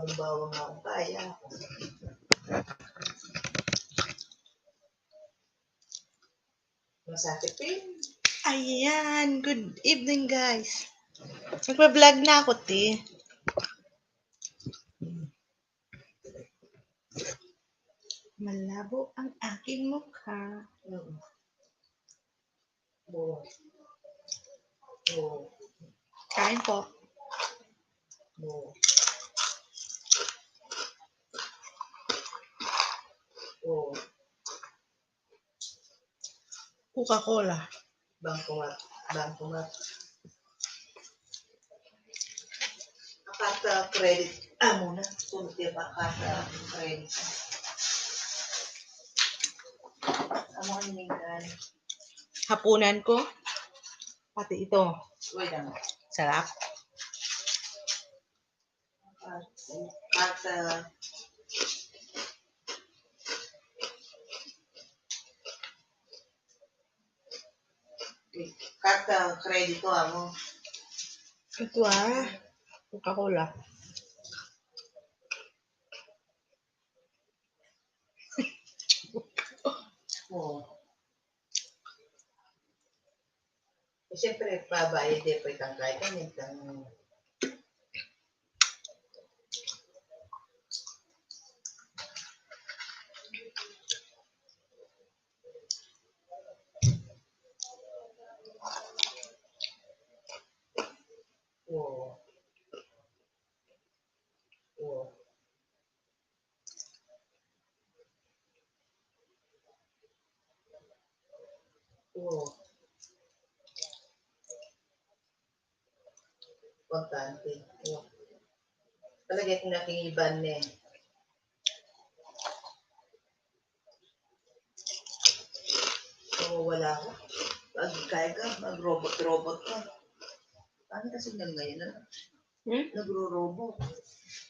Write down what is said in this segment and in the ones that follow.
Ang bawang kaya. Masakit din. Ayan, good evening guys. Nagpa-vlog na ako, te. Malabo ang aking mukha. Mm. Oo. Oo. Kain po. Oo. Oo. Coca-Cola. Bangkumat. Bangkumat. Akata credit. Ah, muna. Sunod yung akata credit. Amo ang minggan. Hapunan ko. Pati ito. Wait lang. Sarap. Akata. Karta kredito amo. Ito ah. Coca-Cola. Oo. Eh, Siyempre, babayad din po itang kahit ano, Oo. Oo. Oo. Importante. Oo. Talaga itong nakingiban niya eh. Wala ko. Pag kaya ka, mag-robot-robot ka. Paano ka signal ngayon? Ano? Hmm? Nagro-robot.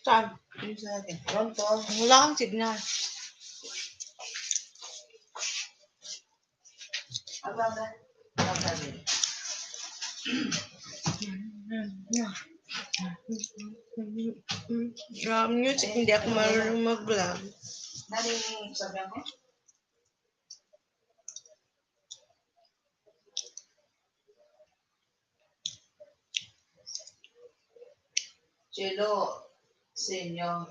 Saan? Yung sa akin. Pronto. Wala kang signal. Ka. Abang ka din. Um, music, hindi ako marunong mag-vlog. Narinig sabi ko? Chelo, senyo.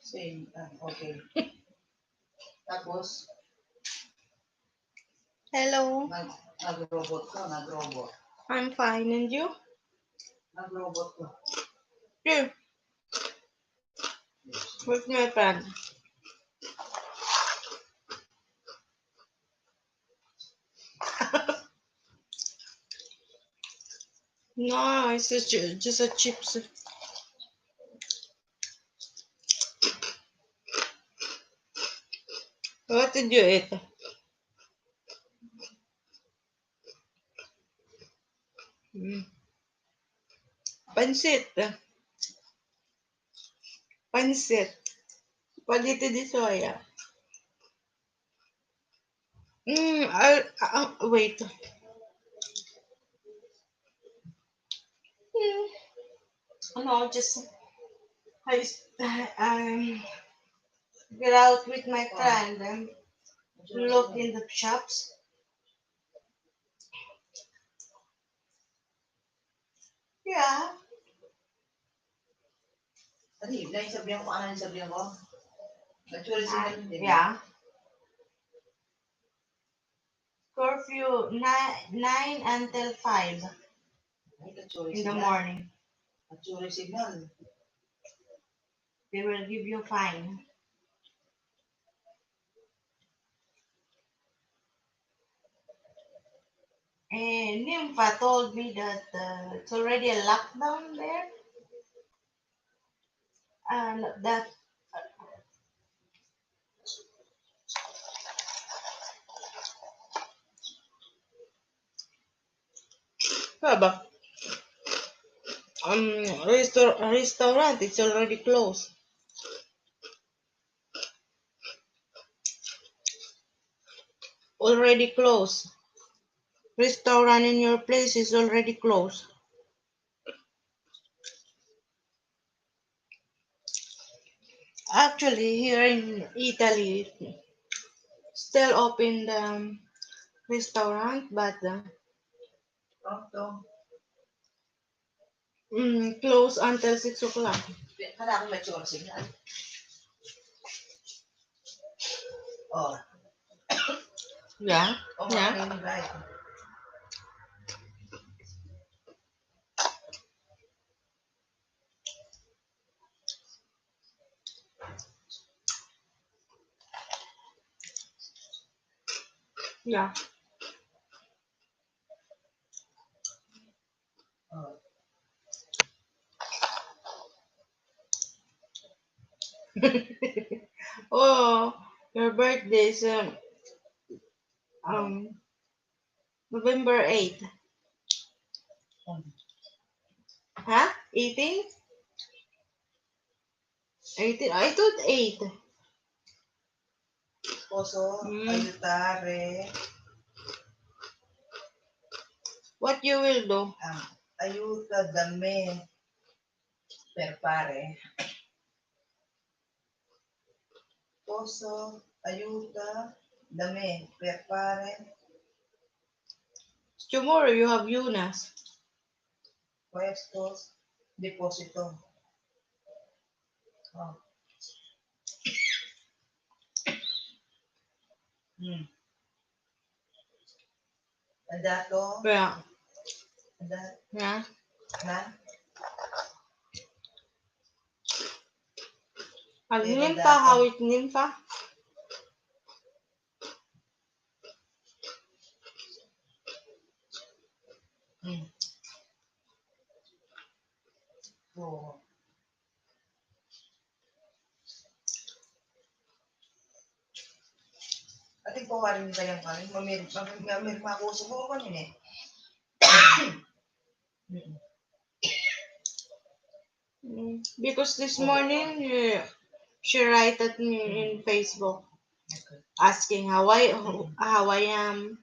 Sen, ah, okay. Tapos, Hello. nag, nag-robot ka, nag-robot. I'm fine, and you? Nag-robot ka. Yeah. With my friend. No, it's just, ju- just a chips. What did you eat? Mm. Pansit. Pansit. Palito di soya. Mm, I'll, uh, wait. No, just I, I um, get out with my friend and look in the shops. Yeah. Ano yun? Dahil sabihan ko, ano yung sabihan ko? Actually, sila ah, din. yeah. Curfew nine nine until five in the signal. Katsuri signal. They will give you fine. And Nympha told me that uh, it's already a lockdown there. And that Haba. Um, restaur- restaurant, it's already closed. Already closed. restaurant in your place is already closed. Actually, here in Italy, still open the restaurant, but uh. Mm, close until 6 o'clock. Kala ko may tsura signal. Oh, Yeah? oh, yeah. right. Yeah. oh, your birthday is um, um, November 8th. Um, Huh? 18? 18? I thought 8. Poso, Mm. ayutare, What you will do? um, ayuta, dame, per pare. Poso, ayuta, dame, per pare, Tomorrow you have Yunas. puestos, deposito. Oh. Hmm. Andato, Yeah. andat, Yeah. na, Ang Meron nimpa, dapat. hawit nimpa. Hmm. Oo. Ating pawarin nila yung kanin. Mamir, mamir, mamir, makuso ko yun eh. Mm. Mm, Because this morning, uh, she write at me in Facebook asking how I how I am.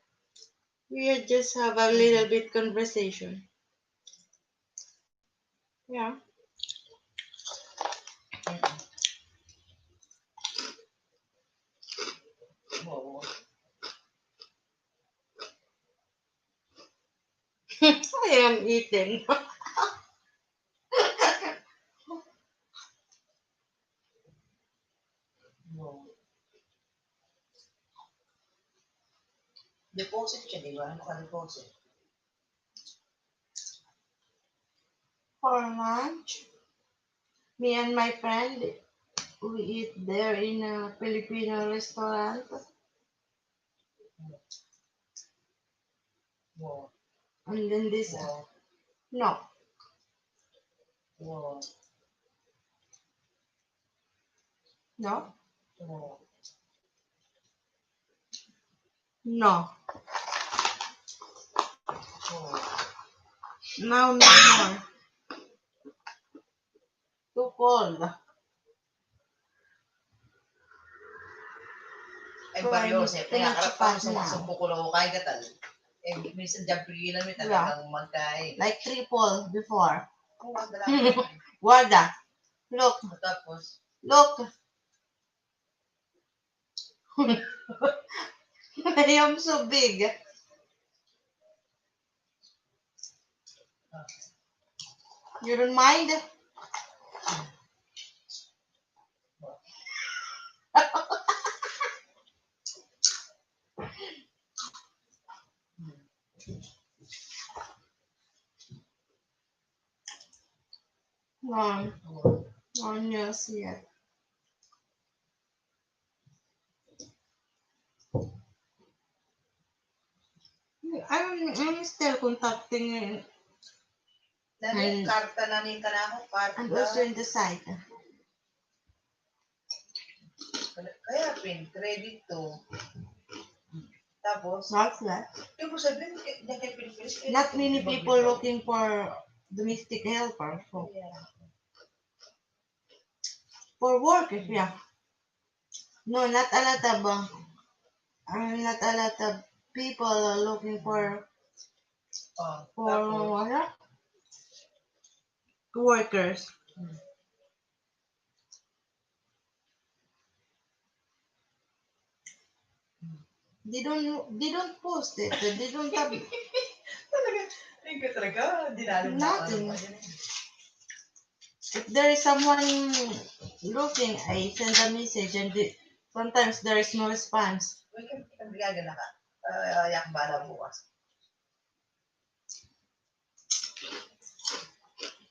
We just have a little bit conversation. Yeah. I am eating. Oo. Deposit siya, di ba? Naka-deposit. For lunch, me and my friend, we eat there in a Filipino restaurant. And then this, no, no. No, now no more. Too cold. Ay, I'm siya. Kaya karap pa sa mga sumpukulo kay gatal. Eh, minsan dyan pigilan mo talagang magkain. Like triple before. Kung. Warda, look, Tapos, look. I am so big. You don't mind? No, no news yet. I'm, still contacting namin, Ay. karta na rin ka na ako. Karta. and also in the site. Kaya, pin, credit to. Tapos, Not that. di mo sabihin, eh, na kay Pilipinas. eh, Not many people looking for domestic helper. So, Yeah. for work, yeah. No, not a lot of, uh, uh, not a lot of people are looking for Oh, for tapos, ano? workers. They don't they don't post it. They don't have talaga, thank talaga. Dinalo Nothing. ano pa yun if there is someone looking, I send a message and the, sometimes there is no response. Uy, kung kung gagana ka, uh, yak bala bukas.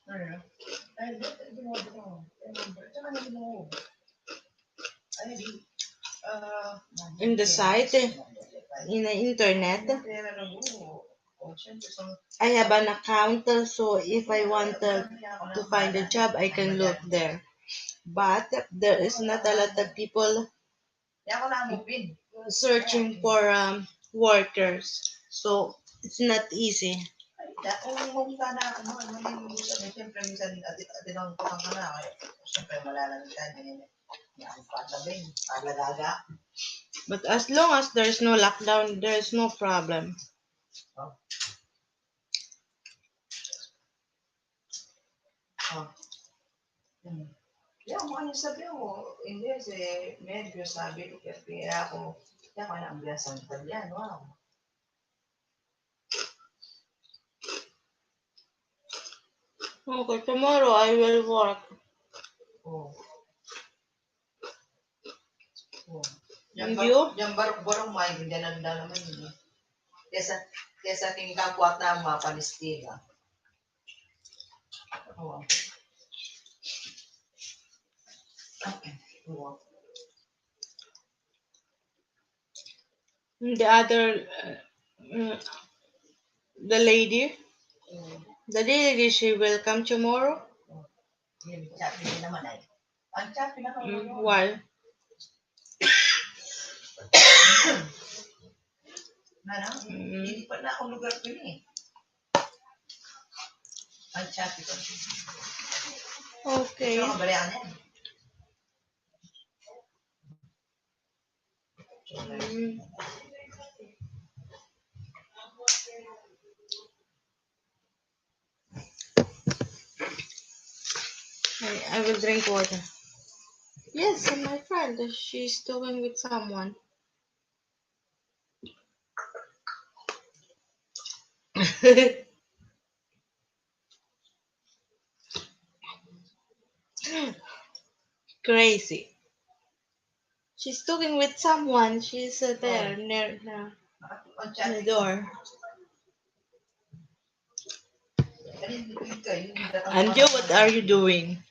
Ano? Ay, di, di mo, di mo. Tsaka na di mo. Ay, di. Uh, In the site, eh. In the internet, Pera na mo. O, syempre, so, I have an account, so if I want uh, to find a job, I can look there. But there is not a lot of people Kaya ako na mo pin. searching for um, workers, so it's not easy. Ano yung minsan, eh, tukang ka na, kaya, syempre, malalamitan, palagaga. But as long as there is no lockdown, there is no problem. Oh. Hmm. Kaya mo ano sabi mo, hindi, si medyo sabi ko, kaya ako, kaya ko na ang biyasan Italian, wow. Okay, tomorrow I will work. Oh. Oh. And bar- you? Yung barok-barok na nanda naman yun. eh. Kesa, kesa ating kapwa at na mga Palestina. Oh. Okay. Oh. The other, uh, uh, the lady, Oh. The lady, she will come tomorrow. Chappy din naman ay. Ang chappy naman. Mm, ano? why? Ano? Mm. Hindi pa na akong lugar ko eh. Ang chappy ko. Okay. Ito, kabalian yan. Mm. Drink water. Yes, and my friend, she's talking with someone. Crazy. She's talking with someone. She's uh, there near the, door. Kanina, hindi ka, yung datang And you, what are you doing?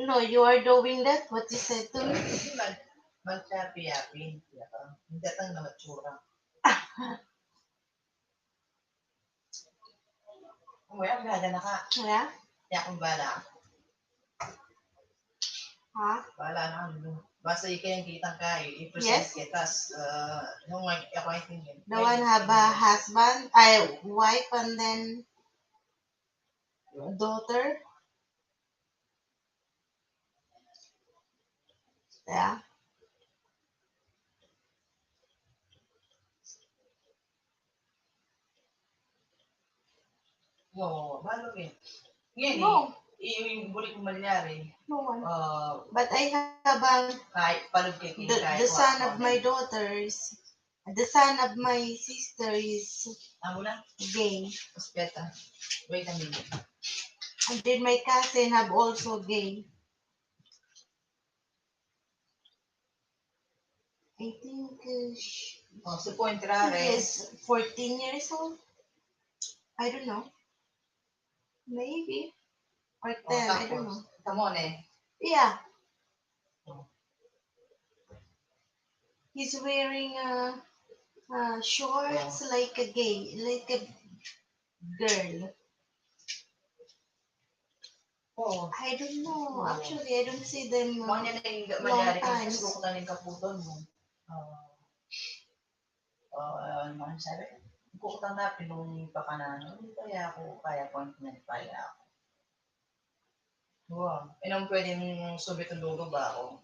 No, you are doing that. What you said to me. Hindi man chappy yapi. Hindi datang na matsura. Uy, ang gada na ka. Yeah. Kaya akong bala. Huh? Bala na ano. Basta ikaw yung kitang ka, i-present Yes. kita. Uh, nung ako ay tingin. The one have a husband, I wife, and then daughter. Yeah. Oo, balo eh. Ngayon, No, eh, yung bulik mo malyari, no one. uh, But I have a, kahit palog kay the, the son of my daughters, the son of my sister is Amo na, gay. ospeta. Wait a minute. And then my cousin have also gay. I think uh, she Oh, si Pointrare. is 14 years old. I don't know. Maybe. Or 10, Oh, I don't know. tapos, tamone. Yeah. Oh. He's wearing uh, uh, shorts like a gay, like a girl. Oo. I don't know. Oh. Actually, I don't see them. Mga Uh, niya na yung Long malyari, times. kasi ko na kaputon mo. Ah, ah, ano man sabi? Kukutang na pinong pakanano. Hindi kaya ako, kaya appointment, kaya ako. Wow. Inong pwedeng subit ang dugo ba ako?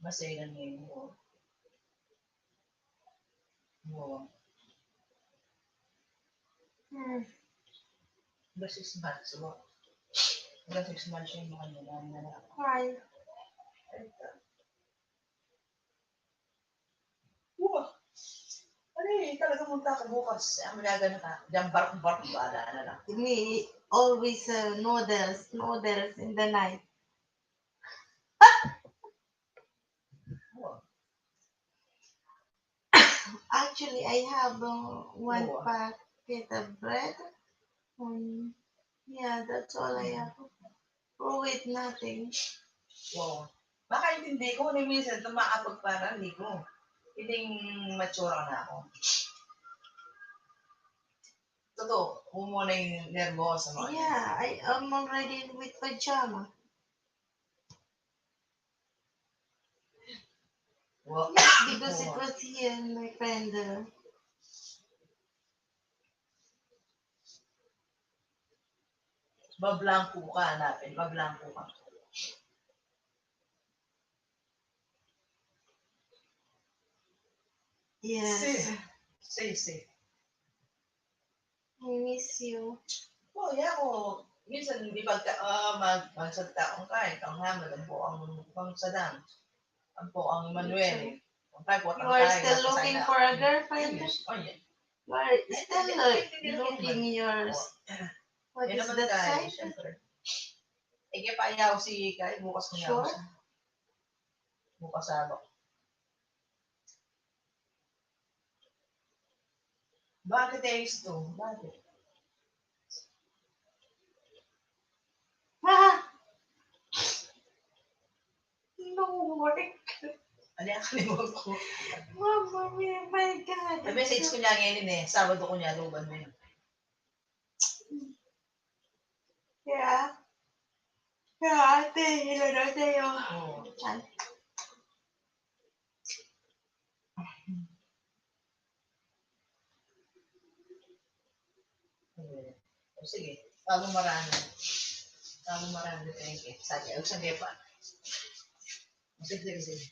Basta ilan ngayon mo. Oo. Hmm. Hanggang six months. So, hanggang six months yung mga nila na Ano eh, talaga munta ka bukas. Ang ka. Diyan bark-bark ba? na lang. Me, always uh, noodles, noodles in the night. Actually, I have uh, one Oh. packet of bread. Um, yeah, that's all I have. Oh, wait, nothing. Wow. Baka hindi ko, ni minsan tumakapag para, hindi ko. Hindi mature na ako. Totoo, umuna yung nervo sa mga Yeah, I am already with pajama. Wow. Because it was here in my friend. Uh, Mablangko ka, hanapin. Mablangko ka. Yes, Say, say. I miss you. Oh, yeah, ako. Minsan, hindi pagka, uh, mag, magsalita akong kahit ang hamad, ang po ang pang sadam. Ang po ang Manuel. Ang kahit po You are still looking for a girlfriend? Oh, yeah. You are still looking yours. What Yan is that tayo, sign? syempre. Eh, payaw si Kai, bukas ko niya. Sure? Bukas sabak. Bakit eh to? Bakit? No, work. Ano yung kalimutan ko? Mama, oh my God. Na-message ko niya ngayon eh. Sabado ko niya, luban mo yun. Yeah. Yeah, ate, hilala tayo. Oo. Chan. Sige, bago marami. Bago marami, thank you. Sabi, ay, sabi pa. Sige, sige, sige.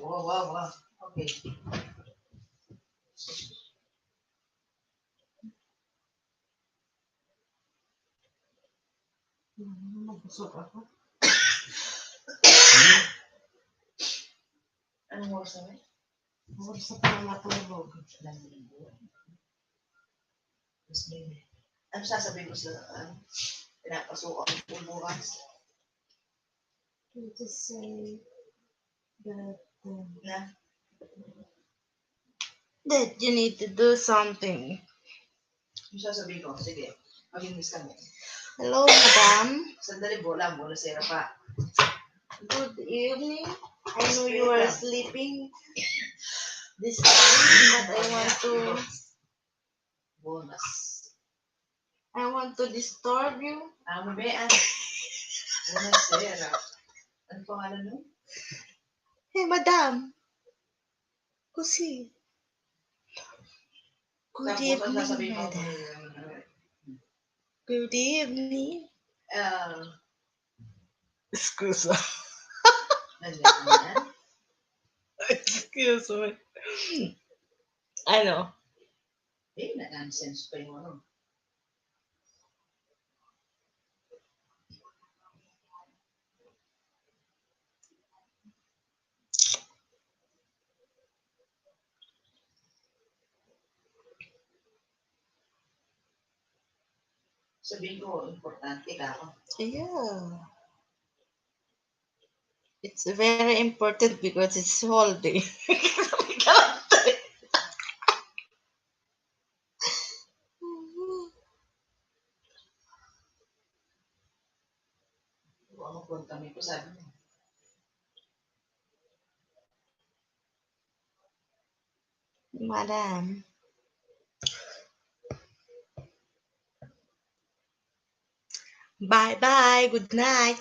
Wow, wow, wow. Okay. Mabusog ako. Anong oras na rin? Oras na pala matulog. Alam mo. Mas may, ano sasabihin mo sa, ano, pinapasukan ko bukas? You just say that, um, Na, that you need to do something. ano sasabihin ko? Sige, mag-English kami. Hello, madam. Sandali, bola, bola, sira pa. Good evening. I know you are sleeping this time, but I want to Bonus. I want to disturb you. Ah, mabayaan. Bonus, sira. Ano pangalan mo? Hey, madam. Kusi. Good Tapos, evening, sasabihin mo, madam. Good evening. ah, Excuse me. nandiyan ka na. Excuse me. Ano? Sabihin ko, importante ka ako. Yeah. It's very important because it's holiday. percent. Madam. Bye bye. Good night.